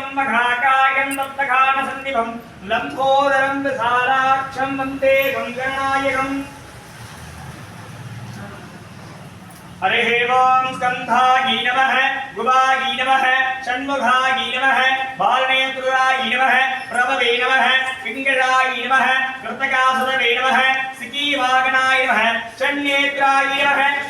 ब्रह्मघाकायं दत्तघानसन्निभं लम्बोदरं विशालाक्षं वंदे गङ्गणायकम् हरिः स्कन्धागी नमः गुबागी नमः षण्मुखागी नमः बालनेतुरागी नमः, प्रभवे नमः पिङ्गळागी नमः, कृतकासुरवे नमः, सिकीवागणाय नमः षण्नेत्राय नमः।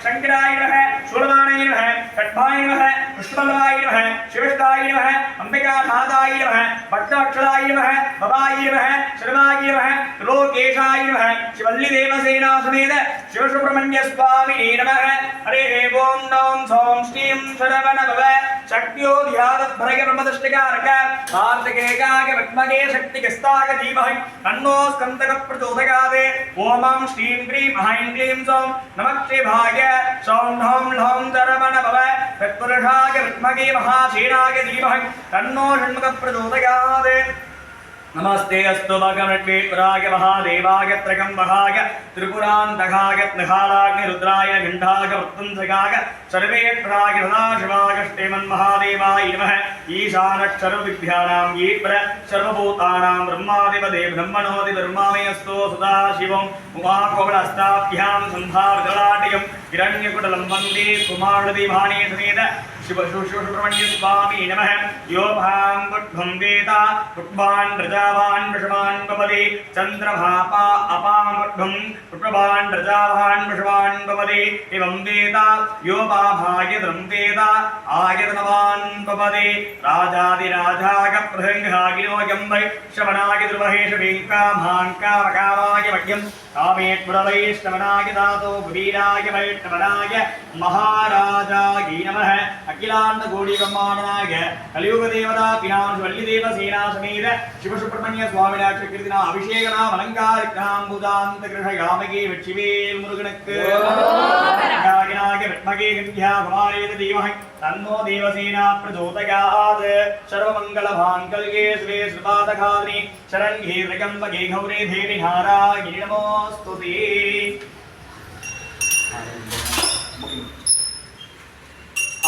नमः शूलमाणाय नमः खड्भाय नमः पुष्पलवाय नमः शिवष्टाय नमः अम्बिका माताय नमः भक्तवक्षलाय नमः भवाय नमः शर्माय नमः लोकेशाय नमः शिवल्लिदेवसेना समेत शिवसुब्रह्मण्य स्वामिने नमः हरिः ओं नौं सौं श्रीं शरवणभव शक्त्यो ध्यातभ्रग ब्रह्मदष्टकारक कार्तिकेकाग विद्महे शक्तिकस्ताग धीमहि तन्नो स्कन्दक प्रचोदयात् ॐ श्रीं क्रीं ऐं क्लीं सौं नमः शिवाय सौं ह्रौं பிரபோந்தரமண பவ. தற்புருஷாய வித்மகே மகாசீனாய தீமஹ தன்னோ ஷண்முக பிரதோதயாது नमस्ते अस्तु भगवद्वेत्राय महादेवाय त्रगम्बहाय त्रिपुरान्तकाय त्रिहालाग्निरुद्राय गण्डाय वृत्तंसकाय सर्वेभ्राय सदाशिवाय श्रीमन्महादेवाय नमः ईशानक्षरविद्यानां ये प्र सर्वभूतानां ब्रह्मादिपदे ब्रह्मणोदि ब्रह्मामे अस्तो सदाशिवम् उमाकोमलस्ताभ्यां सन्धार्जलाटयं हिरण्यकुटलं वन्दे कुमारदिभाणे समेत शिव सुब्रह्मण्य स्वामी नमः योभां बुद्धं वेद पुष्पान् प्रजावान् वृषभान् भवति चन्द्रभापा अपां बुद्धं पुष्पवान् प्रजावान् वृषभान् भवति एवं वेद योपाभायतरं वेद आयतनवान् भवति राजादिराजाग प्रसङ्गागिनो यम्बै श्रवणाय दुर्महेश वेङ्कामाङ्कामकामाय मह्यं कामेश्वरवैष्णवनाय दातो गुवीराय वैष्णवनाय महाराजाय नमः அகிலாண்ட கோடி பிரம்மாண்டனாக கலியுக தேவதா பினாம் வள்ளி தேவ சேனா சமேத சிவசுப்பிரமணிய சுவாமிநாட்ச கிருதினா அபிஷேகனாம் அலங்காரிக்காம் புதாந்த கிருஷ யாமகே வெற்றிவேல் முருகனுக்கு வித்மகே கந்தியா குமாரேத தீமஹ தன்னோ தேவசேனா பிரதோதகாத் சர்வமங்கல மாங்கல்யே ஸ்வே ஸ்ருபாதகாதினி சரண்யே ரகம்பகே கௌரே தேவி ஹாராயி நமோஸ்துதே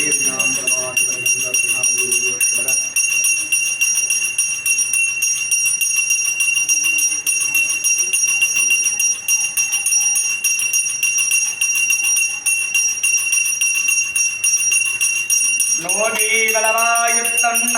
தேவ் நாம்